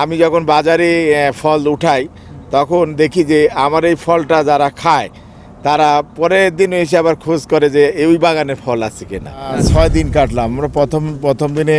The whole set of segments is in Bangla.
আমি যখন বাজারে ফল উঠাই তখন দেখি যে আমার এই ফলটা যারা খায় তারা পরের দিন এসে আবার খোঁজ করে যে এই বাগানের ফল আছে কিনা। ছয় দিন কাটলাম। আমরা প্রথম প্রথম দিনে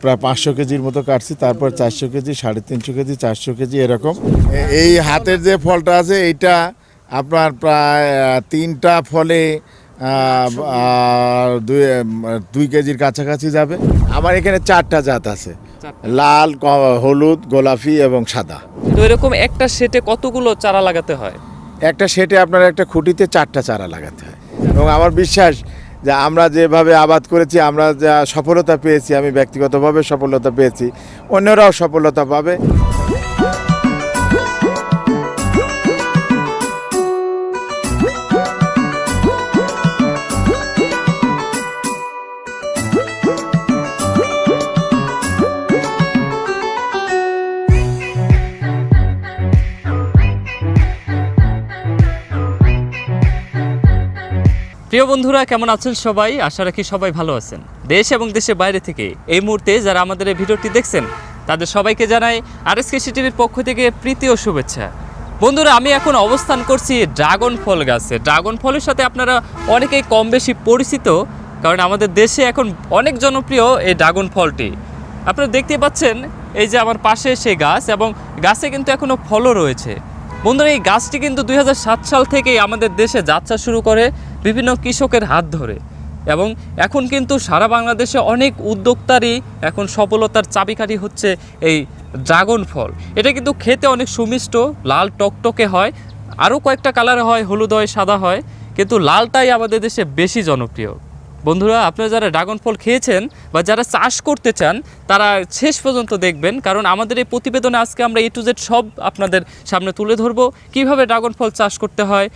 প্রায় পাঁচশো কেজির মতো কাটছি তারপর চারশো কেজি সাড়ে তিনশো কেজি চারশো কেজি এরকম। এই হাতের যে ফলটা আছে এইটা আপনার প্রায় তিনটা ফলে দুই দুই কেজির কাছাকাছি যাবে। আমার এখানে চারটা জাত আছে। লাল হলুদ গোলাপি এবং সাদা। তো এরকম একটা সেটে কতগুলো চারা লাগাতে হয়? একটা সেটে আপনার একটা খুঁটিতে চারটা চারা লাগাতে হয়। এবং আমার বিশ্বাস যে আমরা যেভাবে আবাদ করেছি আমরা যা সফলতা পেয়েছি আমি ব্যক্তিগতভাবে সফলতা পেয়েছি অন্যরাও সফলতা পাবে। প্রিয় বন্ধুরা, কেমন আছেন সবাই? আশা রাখি সবাই ভালো আছেন। দেশ এবং দেশের বাইরে থেকে এই মুহূর্তে যারা আমাদের এই ভিডিওটি দেখছেন, তাদের সবাইকে জানাই আর এস টিভির পক্ষ থেকে প্রীতি ও শুভেচ্ছা। বন্ধুরা, আমি এখন অবস্থান করছি ড্রাগন ফল গাছে। ড্রাগন ফলের সাথে আপনারা অনেকেই কম বেশি পরিচিত, কারণ আমাদের দেশে এখন অনেক জনপ্রিয় এই ড্রাগন ফলটি। আপনারা দেখতে পাচ্ছেন এই যে আমার পাশে সেই গাছ এবং গাছে কিন্তু এখনও ফলও রয়েছে। বন্ধুরা, এই গাছটি কিন্তু দুই হাজার সাত সাল থেকেই আমাদের দেশে যাত্রা শুরু করে। বিভিন্ন কৃষকের হাত ধরে। এবং এখন কিন্তু সারা বাংলাদেশে অনেক উদ্যোক্তারই এখন সফলতার চাবিকাঠি হচ্ছে এই ড্রাগন ফল। এটা কিন্তু খেতে অনেক সুমিষ্ট, লাল টকটকে হয়, আরও কয়েকটা কালার হয়, হলুদ হয়, সাদা হয়, কিন্তু লালটাই আমাদের দেশে বেশি জনপ্রিয়। বন্ধুরা, আপনারা যারা ড্রাগন ফল খেয়েছেন বা যারা চাষ করতে চান, তারা শেষ পর্যন্ত দেখবেন, কারণ আমাদের এই প্রতিবেদনে আজকে আমরা এ টু জেড সব আপনাদের সামনে তুলে ধরবো। কীভাবে ড্রাগন ফল চাষ করতে হয়,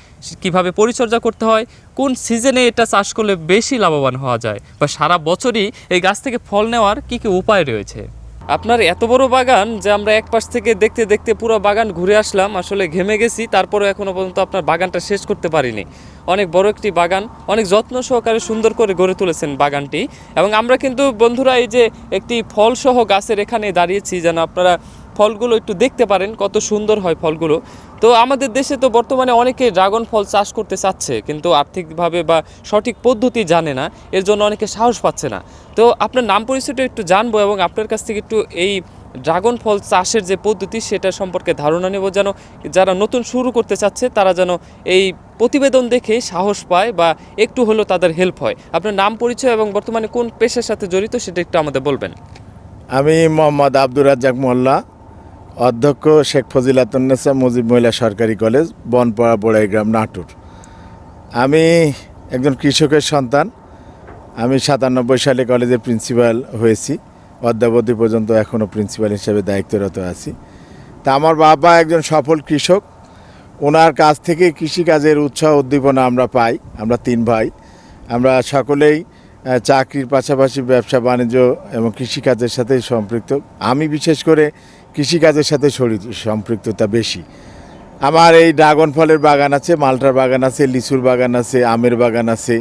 কীভাবে পরিচর্যা করতে হয়, কোন সিজনে এটা চাষ করলে বেশি লাভবান হওয়া যায়, বা সারা বছরই এই গাছ থেকে ফল নেওয়ার কী কী উপায় রয়েছে। আপনার এত বড় বাগান যে আমরা এক পাশ থেকে দেখতে দেখতে পুরো বাগান ঘুরে আসলাম, আসলে ঘেমে গেছি তারপরে এখনও পর্যন্ত আপনার বাগানটা শেষ করতে পারিনি। অনেক বড় একটি বাগান, অনেক যত্ন সহকারে সুন্দর করে গড়ে তুলেছেন বাগানটি। এবং আমরা কিন্তু বন্ধুরা এই যে একটি ফলসহ গাছের এখানে দাঁড়িয়েছি, যেন আপনারা ফলগুলো একটু দেখতে পারেন, কত সুন্দর হয় ফলগুলো। তো আমাদের দেশে তো বর্তমানে অনেকে ড্রাগন ফল চাষ করতে চাচ্ছে, কিন্তু আর্থিকভাবে বা সঠিক পদ্ধতি জানে না, এর জন্য অনেকে সাহস পাচ্ছে না। তো আপনার নাম পরিচয়টা একটু জানব এবং আপনার কাছ থেকে একটু এই ড্রাগন ফল চাষের যে পদ্ধতি, সেটা সম্পর্কে ধারণা নেব যেন যারা নতুন শুরু করতে চাচ্ছে, তারা যেন এই প্রতিবেদন দেখে সাহস পায় বা একটু হলেও তাদের হেল্প হয়। আপনার নাম পরিচয় এবং বর্তমানে কোন পেশার সাথে জড়িত, সেটা একটু আমাদের বলবেন। আমি মোহাম্মদ আব্দুর রাজ্জাক মোল্লা। অধ্যক্ষ শেখ ফজিলাতুন্নেসা মুজিব মহিলা সরকারি কলেজ, বনপাড়া বড়াইগ্রাম, নাটোর। আমি একজন কৃষকের সন্তান। আমি সাতানব্বই সালে কলেজে প্রিন্সিপাল হয়েছি। অদ্যাবধি পর্যন্ত এখনও প্রিন্সিপাল হিসেবে দায়িত্বরত আছি। তা আমার বাবা একজন সফল কৃষক। ওনার কাছ থেকে কৃষিকাজের উৎসাহ উদ্দীপনা আমরা পাই, আমরা তিন ভাই। আমরা সকলেই চাকরির পাশাপাশি ব্যবসা, বাণিজ্য এবং কৃষিকাজের সাথেই সম্পৃক্ত। আমি বিশেষ করে কৃষিকাজের সাথে শরীর সম্পৃক্ততা বেশি। আমার এই ড্রাগন ফলের বাগান আছে, মালটার বাগান আছে, লিচুর বাগান আছে, আমের বাগান আছে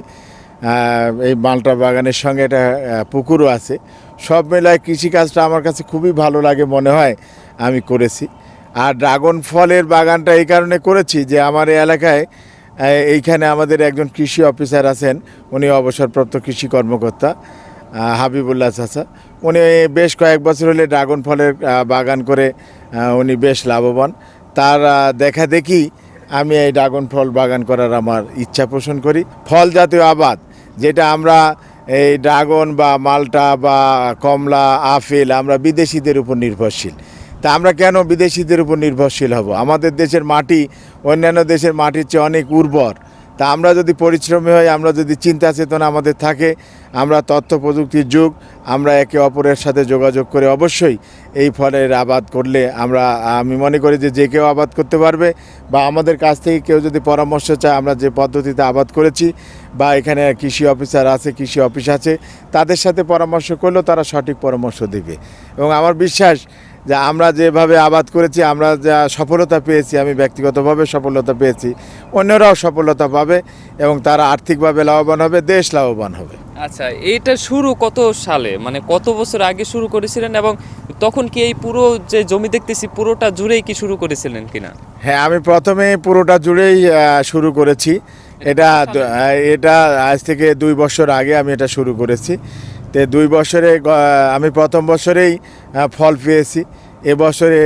এই মালটা বাগানের সঙ্গে একটা পুকুরও আছে। সব মেলায় কৃষিকাজটা আমার কাছে খুবই ভালো লাগে মনে হয়, আমি করেছি। আর ড্রাগন ফলের বাগানটা এই কারণে করেছি যে আমার এই এলাকায় এইখানে আমাদের একজন কৃষি অফিসার আছেন, উনি অবসরপ্রাপ্ত কৃষি কর্মকর্তা। হাবিবুল্লাহ চাচা। উনি বেশ কয়েক বছর হলে ড্রাগন ফলের বাগান করে উনি বেশ লাভবান। তার দেখা দেখি আমি এই ড্রাগন ফল বাগান করার আমার ইচ্ছা পোষণ করি। ফল জাতীয় আবাদ, যেটা আমরা এই ড্রাগন বা মালটা বা কমলা, আপেল আমরা বিদেশিদের উপর নির্ভরশীল। তা আমরা কেন বিদেশিদের উপর নির্ভরশীল হব? আমাদের দেশের মাটি অন্যান্য দেশের মাটির চেয়ে অনেক উর্বর। তা আমরা যদি পরিশ্রমী হই, আমরা যদি চিন্তা চেতনা আমাদের থাকে, আমরা তথ্য প্রযুক্তির যুগ, আমরা একে অপরের সাথে যোগাযোগ করে অবশ্যই এই ফলের আবাদ করলে আমরা, আমি মনে করি যে যে কেউ আবাদ করতে পারবে বা আমাদের কাছ থেকে কেউ যদি পরামর্শ চায়, আমরা যে পদ্ধতিতে আবাদ করেছি বা এখানে কৃষি অফিসার আছে, কৃষি অফিস আছে, তাদের সাথে পরামর্শ করলেও তারা সঠিক পরামর্শ দেবে। এবং আমার বিশ্বাস যে আমরা যেভাবে আবাদ করেছি আমরা যা সফলতা পেয়েছি আমি ব্যক্তিগতভাবে সফলতা পেয়েছি অন্যরাও সফলতা পাবে এবং তারা আর্থিকভাবে লাভবান হবে দেশ লাভবান হবে। আচ্ছা এইটা শুরু কত সালে? মানে কত বছর আগে শুরু করেছিলেন এবং তখন কি এই পুরো যে জমি দেখতেছি পুরোটা জুড়েই কি শুরু করেছিলেন কিনা? হ্যাঁ আমি প্রথমে পুরোটা জুড়েই শুরু করেছি। এটা এটা আজ থেকে দুই বছর আগে আমি এটা শুরু করেছি। তো দুই বছরে আমি প্রথম বছরেই ফল পেয়েছি। এবছরে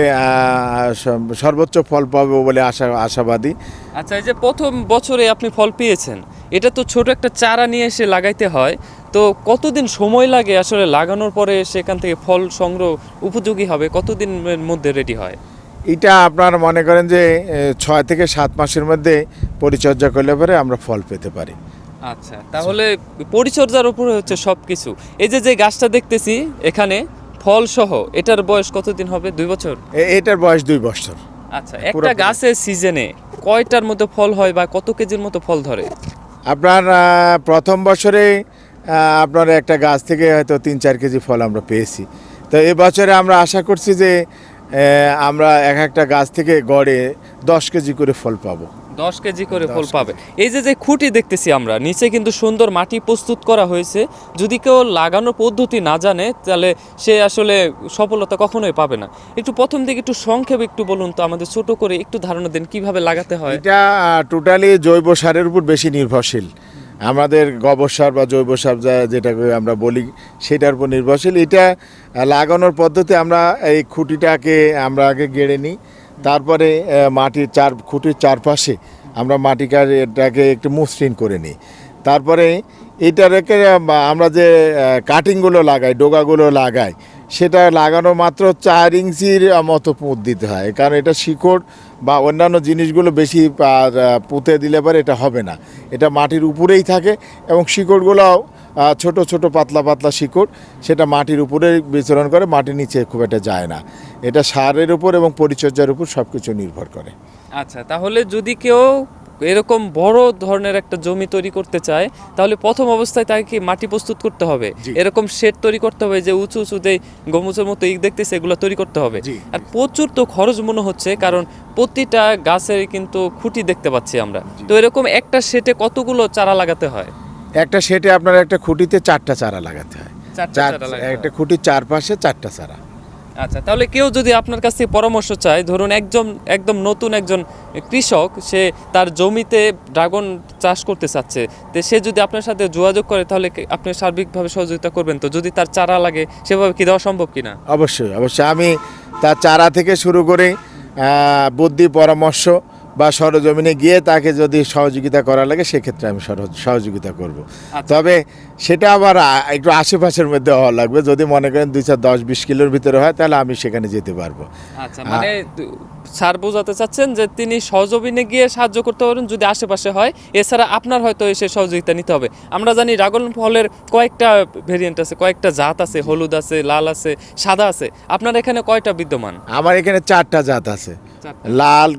সর্বোচ্চ ফল পাবো বলে আশা আশাবাদী। আচ্ছা এই যে প্রথম বছরে আপনি ফল পেয়েছেন এটা তো ছোট একটা চারা নিয়ে এসে লাগাইতে হয়। তো কতদিন সময় লাগে আসলে লাগানোর পরে সেখান থেকে ফল সংগ্রহ উপযোগী হবে? কতদিনের মধ্যে রেডি হয়? এটা আপনার মনে করেন যে ছয় থেকে সাত মাসের মধ্যে পরিচর্যা করলে পরে আমরা ফল পেতে পারি। আচ্ছা তাহলে পরিচর্যার উপরে হচ্ছে সব কিছু এই যে যে গাছটা দেখতেছি এখানে ফল সহ এটার বয়স কতদিন হবে? দুই বছর? এটার বয়স দুই বছর। আচ্ছা একটা গাছের সিজনে কয়টার মতো ফল হয় বা কত কেজির মতো ফল ধরে? আপনার প্রথম বছরে আপনার একটা গাছ থেকে হয়তো তিন চার কেজি ফল আমরা পেয়েছি। তো এবছরে আমরা আশা করছি যে আমরা এক একটা গাছ থেকে গড়ে দশ কেজি করে ফল পাবো। দশ কেজি করে ফল পাবে। এই যে যে খুঁটি দেখতেছি আমরা নিচে কিন্তু সুন্দর মাটি প্রস্তুত করা হয়েছে। যদি কেউ লাগানোর পদ্ধতি না জানে তাহলে সে আসলে সফলতা কখনোই পাবে না। একটু প্রথম দিকে একটু সংক্ষেপে একটু বলুন তো আমাদের ছোট করে একটু ধারণা দেন কীভাবে লাগাতে হয়? এটা টোটালি জৈব সারের উপর বেশি নির্ভরশীল। আমাদের গোবর সার বা জৈব সার যা- যেটাকে আমরা বলি সেটার উপর নির্ভরশীল। এটা লাগানোর পদ্ধতি আমরা এই খুঁটিটাকে আমরা আগে গেড়ে নিই। তারপরে মাটির চার, খুঁটির চারপাশে আমরা মাটিকার এটাকে একটু মসৃণ করে নিই। তারপরে এটা রেখে আমরা যে কাটিংগুলো লাগাই, ডোগাগুলো লাগাই, সেটা লাগানো মাত্র চার ইঞ্চির মতো পুঁত দিতে হয়। কারণ এটা শিকড় বা অন্যান্য জিনিসগুলো বেশি পুঁতে দিলে পরে এটা হবে না। এটা মাটির উপরেই থাকে এবং শিকড়গুলোও ছোট ছোট পাতলা পাতলা শিকড় সেটা মাটির উপরে বিচরণ করে মাটির নিচে খুব একটা যায় না। এটা সারের উপর এবং পরিচর্যার উপর সব কিছু নির্ভর করে। আচ্ছা তাহলে যদি কেউ এরকম বড় ধরনের একটা জমি তৈরি করতে চায় তাহলে প্রথম অবস্থায় তাকে কি মাটি প্রস্তুত করতে হবে? এরকম শেড তৈরি করতে হবে যে উঁচু উঁচু যে গমুচের মতো ইক দেখতেছে এগুলো তৈরি করতে হবে। আর প্রচুর তো খরচ মনে হচ্ছে কারণ প্রতিটা গাছের কিন্তু খুঁটি দেখতে পাচ্ছি আমরা। তো এরকম একটা শেটে কতগুলো চারা লাগাতে হয়? একটা সেটে আপনার একটা খুঁটিতে চারটা চারা লাগাতে হয়। একটা। খুঁটির চারপাশে চারটা চারা। আচ্ছা তাহলে কেউ যদি আপনার কাছ থেকে পরামর্শ চায় ধরুন একজন একদম নতুন একজন কৃষক সে তার জমিতে ড্রাগন চাষ করতে চাচ্ছে তো সে যদি আপনার সাথে যোগাযোগ করে তাহলে আপনি সার্বিকভাবে সহযোগিতা করবেন তো? যদি তার চারা লাগে সেভাবে কি দেওয়া সম্ভব কিনা? অবশ্যই অবশ্যই। আমি তার চারা থেকে শুরু করে বুদ্ধি পরামর্শ বা সরজমিনে গিয়ে তাকে যদি সহযোগিতা করা লাগে সেক্ষেত্রে আমি সহযোগিতা করব। আচ্ছা। তবে সেটা আবার একটু আশেপাশের মধ্যে হওয়া লাগবে। যদি মনে করেন দুই চার দশ বিশ কিলোর ভিতরে হয় তাহলে আমি সেখানে যেতে পারব। আচ্ছা মানে স্যার বোঝাতে চাচ্ছেন যে তিনি সহজমিনে গিয়ে সাহায্য করতে পারেন যদি আশেপাশে হয়। এছাড়া আপনার হয়তো এসে সহযোগিতা নিতে হবে। আমরা জানি ড্রাগন ফলের কয়েকটা ভেরিয়েন্ট আছে কয়েকটা জাত আছে হলুদ আছে লাল আছে সাদা আছে। আপনার এখানে কয়টা বিদ্যমান? আমার এখানে চারটা জাত আছে। লাল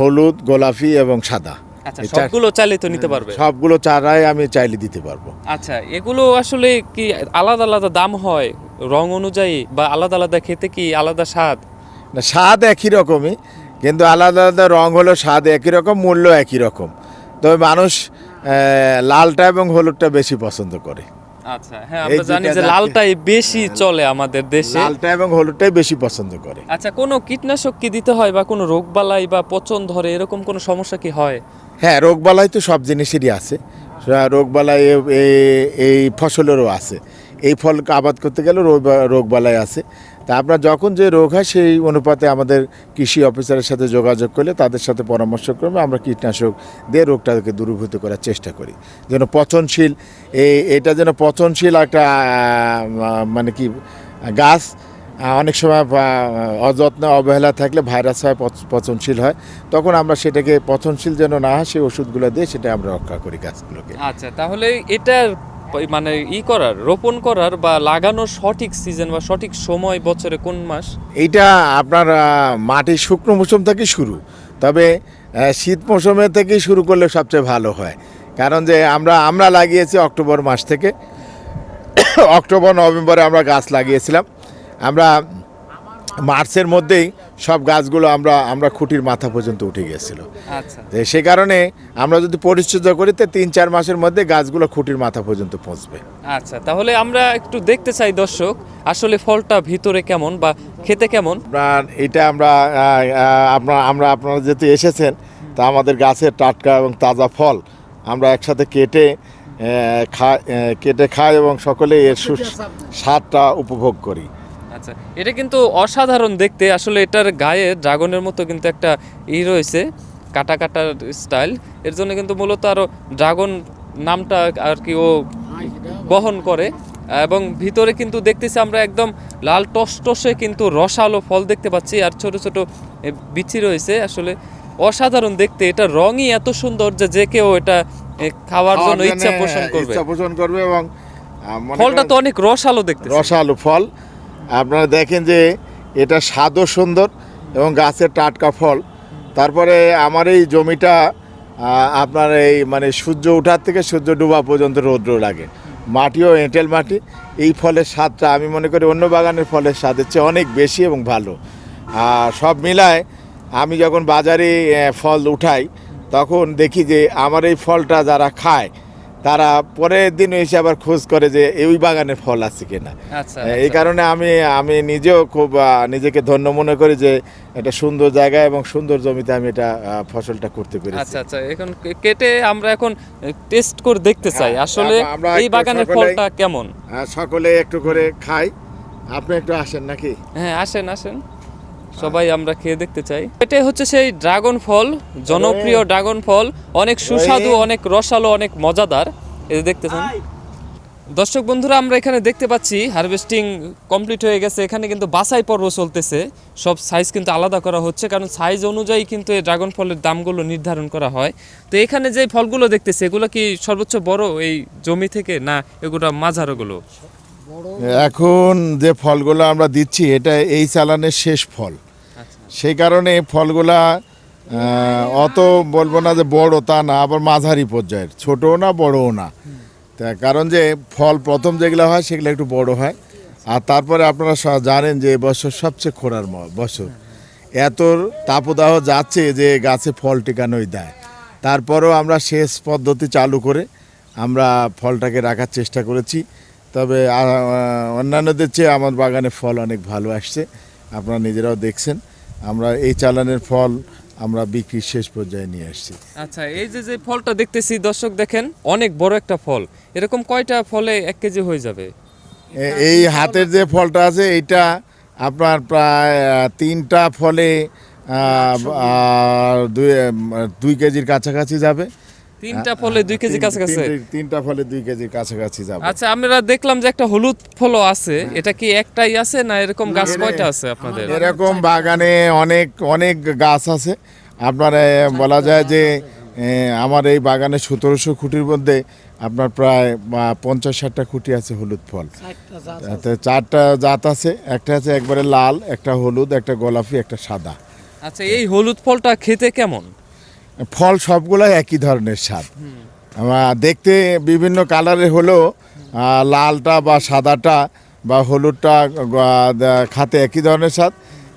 হলুদ গোলাপি এবং সাদা। আচ্ছা সবগুলো চাইলে তো নিতে পারবে। সবগুলো চারাই আমি চাইলে দিতে পারব। আচ্ছা এগুলো আসলে কি আলাদা আলাদা দাম হয় রং অনুযায়ী বা আলাদা আলাদা খেতে কি আলাদা স্বাদ? না স্বাদ একই রকমই। কিন্তু আলাদা আলাদা রং হলো স্বাদ একই রকম মূল্য একই রকম। তবে মানুষ লালটা এবং হলুদটা বেশি পছন্দ করে। আচ্ছা হ্যাঁ আমরা জানি যে লালটাই বেশি চলে আমাদের দেশে। লালটা এবং হলুদটাই বেশি পছন্দ করে। আচ্ছা কোনো কীটনাশক কি দিতে হয় বা কোনো রোগবালাই বা পচন ধরে এরকম কোনো সমস্যা কি হয়? হ্যাঁ রোগবালাই তো সব জিনিসেরই আছে। রোগবালাই এই ফসলেরও আছে। এই ফল আবাদ করতে গেলে রোগবালাই আছে। তা আপনার যখন যে রোগ হয়, সেই অনুপাতে আমাদের কৃষি অফিসারের সাথে যোগাযোগ করলে তাদের সাথে পরামর্শ করবে আমরা কীটনাশক দিয়ে রোগটাকে দূরীভূত করার চেষ্টা করি। যেন পচনশীল এই এটা যেন পচনশীল একটা মানে কি, গাছ অনেক সময় অযত্ন অবহেলা থাকলে ভাইরাস হয়, পচ- পচনশীল হয়, তখন আমরা সেটাকে পচনশীল যেন না হয়, সেই ওষুধগুলো দিয়ে সেটা আমরা রক্ষা করি গাছগুলোকে। আচ্ছা তাহলে এটার প- মানে ই করার, রোপণ করার বা লাগানোর সঠিক সিজন বা সঠিক সময় বছরে কোন মাস? এইটা আপনার মাটি শুকনো মৌসুম থেকে শুরু। তবে শীত মৌসুমে থেকে শুরু করলে সবচেয়ে ভালো হয়। কারণ যে আমরা আমরা লাগিয়েছি অক্টোবর মাস থেকে। অক্টোবর, নভেম্বরে আমরা গাছ লাগিয়েছিলাম। আমরা মার্চের মধ্যেই সব গাছগুলো আমরা আমরা খুঁটির মাথা পর্যন্ত উঠে গিয়েছিল। আচ্ছা। সে কারণে আমরা যদি পরিচর্যা করি তো তিন চার মাসের মধ্যে গাছগুলো খুঁটির মাথা পর্যন্ত পৌঁছবে। আচ্ছা তাহলে আমরা একটু দেখতে চাই দর্শক আসলে ফলটা ভিতরে কেমন বা খেতে কেমন? আপনার এটা আমরা আপনার আমরা আপনারা যেহেতু এসেছেন তা আমাদের গাছের টাটকা এবং তাজা ফল আমরা একসাথে কেটে খাই কেটে খাই এবং সকলে এর স্বাদটা উপভোগ করি। আচ্ছা এটা কিন্তু অসাধারণ দেখতে। আসলে এটার গায়ে ড্রাগনের মতো কিন্তু একটা ই রয়েছে কাটা কাটা স্টাইল। এর জন্য কিন্তু মূলত আরও ড্রাগন নামটা আর কি ও বহন করে। এবং ভিতরে কিন্তু দেখতেছি আমরা একদম লাল টসটসে কিন্তু রসালো ফল দেখতে পাচ্ছি আর ছোট ছোট বিচি রয়েছে। আসলে অসাধারণ দেখতে এটা রঙই এত সুন্দর যে যে কেউ এটা খাওয়ার জন্য ইচ্ছা পোষণ করবে। ইচ্ছা পোষণ করবে এবং ফলটা তো অনেক রসালো দেখতে রসালো ফল। আপনারা দেখেন যে এটা স্বাদও সুন্দর এবং গাছের টাটকা ফল। তারপরে আমার এই জমিটা আপনার এই মানে সূর্য ওঠার থেকে সূর্য ডুবা পর্যন্ত রৌদ্র লাগে। মাটিও এঁটেল মাটি। এই ফলের স্বাদটা আমি মনে করি অন্য বাগানের ফলের স্বাদের চেয়ে অনেক বেশি এবং ভালো। আর সব মিলায় আমি যখন বাজারে ফল উঠাই, তখন দেখি যে আমার এই ফলটা যারা খায় তারা পরের দিন এসে আবার খোঁজ করে যে এই বাগানে ফল আছে কিনা। আচ্ছা এই আচ্ছা। কারণে আমি আমি নিজেও খুব নিজেকে ধন্য মনে করি যে এটা সুন্দর জায়গা এবং সুন্দর জমিতে আমি এটা ফসলটা করতে পেরেছি। আচ্ছা আচ্ছা এখন কেটে আমরা এখন টেস্ট করে দেখতে চাই। হ্যাঁ, আসলে এই বাগানের ফলটা কেমন? সকলে একটু করে খাই। আপনি একটু আসেন নাকি? হ্যাঁ আসেন আসেন। সবাই আমরা খেয়ে দেখতে চাই। এটাই হচ্ছে সেই ড্রাগন ফল জনপ্রিয় ড্রাগন ফল অনেক সুস্বাদু অনেক রসালো অনেক মজাদার। এই যে দেখতেছেন দর্শক বন্ধুরা আমরা এখানে দেখতে পাচ্ছি হারভেস্টিং কমপ্লিট হয়ে গেছে। এখানে কিন্তু বাছাই পর্ব চলতেছে। সব সাইজ কিন্তু আলাদা করা হচ্ছে কারণ সাইজ অনুযায়ী কিন্তু এই ড্রাগন ফলের দামগুলো নির্ধারণ করা হয়। তো এখানে যে ফলগুলো দেখতেছে এগুলো কি সর্বোচ্চ বড় এই জমি থেকে না এগুলো মাঝারোগুলো? এখন যে ফলগুলো আমরা দিচ্ছি এটা এই চালানের শেষ ফল। সেই কারণে ফলগুলা অত বলব না যে বড় তা না, আবার মাঝারি পর্যায়ের। ছোটও না, বড়ও না। তা কারণ যে ফল প্রথম যেগুলো হয়, সেগুলো একটু বড় হয়। আর তারপরে আপনারা জানেন যে এবছর সবচেয়ে খোঁড়ার ম- বছর। এত তাপদাহ যাচ্ছে যে গাছে ফল টিকানোই দেয়। তারপরেও আমরা সেচ পদ্ধতি চালু করে আমরা ফলটাকে রাখার চেষ্টা করেছি। তবে অন্যান্যদের চেয়ে আমার বাগানে ফল অনেক ভালো আসছে। আপনারা নিজেরাও দেখছেন। আমরা এই চালানের ফল আমরা বিক্রির শেষ পর্যায়ে নিয়ে আসছি। আচ্ছা এই যে যে ফলটা দেখতেছি দর্শক দেখেন অনেক বড় একটা ফল। এরকম কয়টা ফলে এক কেজি হয়ে যাবে? এই হাতের যে ফলটা আছে এইটা আপনার প্রায় তিনটা ফলে দুই দুই কেজির কাছাকাছি যাবে। তিনটা ফলে দুই কেজি কাছাকাছি। তিনটা ফলে দুই কেজির কাছাকাছি যাবে। আচ্ছা আমরা দেখলাম যে একটা হলুদ ফলও আছে। এটা কি একটাই আছে না এরকম গাছ কয়টা আছে আপনাদের? এরকম বাগানে অনেক অনেক গাছ আছে। আপনার বলা যায় যে আমার এই বাগানে সতেরোশো খুঁটির মধ্যে আপনার প্রায় বা, পঞ্চাশ ষাটটা খুঁটি আছে হলুদ ফল। চারটা জাত আছে। একটা আছে একবারে লাল একটা হলুদ একটা গোলাপি একটা সাদা। আচ্ছা এই হলুদ ফলটা খেতে কেমন? ফল সবগুলাই একই ধরনের স্বাদ। দেখতে বিভিন্ন কালারের হলেও লালটা বা সাদাটা বা হলুদটা খাতে একই ধরনের স্বাদ।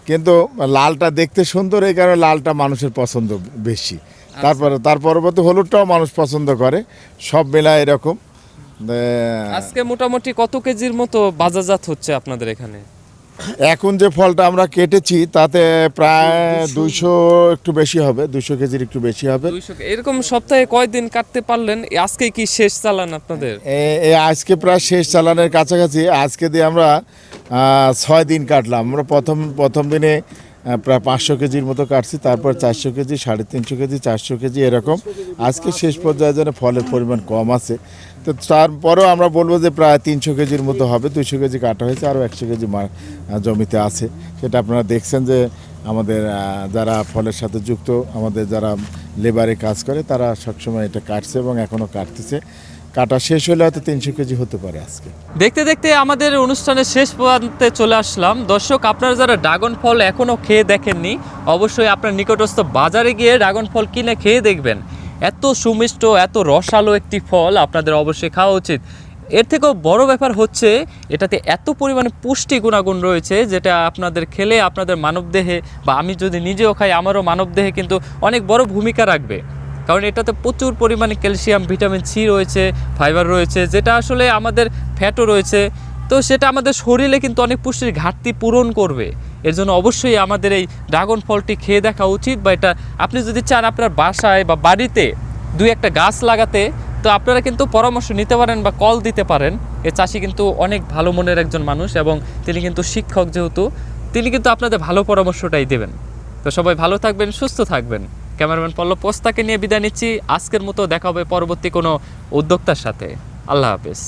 কিন্তু লালটা দেখতে সুন্দর এই কারণে লালটা মানুষের পছন্দ বেশি। তারপরে তার পরবর্তী হলুদটাও মানুষ পছন্দ করে। সব মেলা এরকম। আজকে মোটামুটি কত কেজির মতো বাজারজাত হচ্ছে আপনাদের এখানে? এখন যে ফলটা আমরা কেটেছি তাতে প্রায় দুইশো একটু বেশি হবে দুইশো কেজির একটু বেশি হবে। এরকম সপ্তাহে কয়দিন কাটতে পারলেন? আজকে কি শেষ চালান আপনাদের? আজকে প্রায় শেষ চালানের কাছাকাছি আজকে দিয়ে আমরা আহ, ছয় দিন কাটলাম। আমরা প্রথম প্রথম দিনে প্রায় পাঁচশো কেজির মতো কাটছি, তারপর চারশো কেজি, সাড়ে তিনশো কেজি, চারশো কেজি, এরকম। আজকে শেষ পর্যায়ে যেন ফলের পরিমাণ কম আছে। তো তারপরেও আমরা বলব যে প্রায় তিনশো কেজির মতো হবে, দুইশো কেজি কাটা হয়েছে, আরও একশো কেজি জমিতে আছে। সেটা আপনারা দেখছেন যে আমাদের যারা ফলের সাথে যুক্ত, আমাদের যারা লেবারে কাজ করে, তারা সবসময় এটা কাটছে এবং এখনও কাটতেছে। কাটা শেষ হলে হয়তো তিনশো কেজি হতে পারে আজকে। দেখতে দেখতে আমাদের অনুষ্ঠানের শেষ প্রান্তে চলে আসলাম। দর্শক, আপনারা যারা ড্রাগন ফল এখনও খেয়ে দেখেননি, অবশ্যই আপনার নিকটস্থ বাজারে গিয়ে ড্রাগন ফল কিনে খেয়ে দেখবেন। এত সুমিষ্ট, এত রসালো একটি ফল আপনাদের অবশ্যই খাওয়া উচিত। এর থেকেও বড় ব্যাপার হচ্ছে, এটাতে এত পরিমাণে পুষ্টি গুণাগুণ রয়েছে, যেটা আপনাদের খেলে আপনাদের মানবদেহে বা আমি যদি নিজেও খাই, আমারও মানবদেহে কিন্তু অনেক বড় ভূমিকা রাখবে। কারণ এটাতে প্রচুর পরিমাণে ক্যালসিয়াম, ভিটামিন সি রয়েছে, ফাইবার রয়েছে, যেটা আসলে আমাদের ফ্যাটও রয়েছে। তো সেটা আমাদের শরীরে কিন্তু অনেক পুষ্টির ঘাটতি পূরণ করবে। এর জন্য অবশ্যই আমাদের এই ড্রাগন ফলটি খেয়ে দেখা উচিত বা এটা আপনি যদি চান আপনার বাসায় বা বাড়িতে দুই একটা গাছ লাগাতে, তো আপনারা কিন্তু পরামর্শ নিতে পারেন বা কল দিতে পারেন। এ চাষি কিন্তু অনেক ভালো মনের একজন মানুষ এবং তিনি কিন্তু শিক্ষক যেহেতু, তিনি কিন্তু আপনাদের ভালো পরামর্শটাই দেবেন। তো সবাই ভালো থাকবেন, সুস্থ থাকবেন। ক্যামেরাম্যান পল্লব পোস্তাকে নিয়ে বিদায় নিচ্ছি। আজকের মতো দেখা হবে পরবর্তী কোনো উদ্যোক্তার সাথে। আল্লাহ হাফেজ।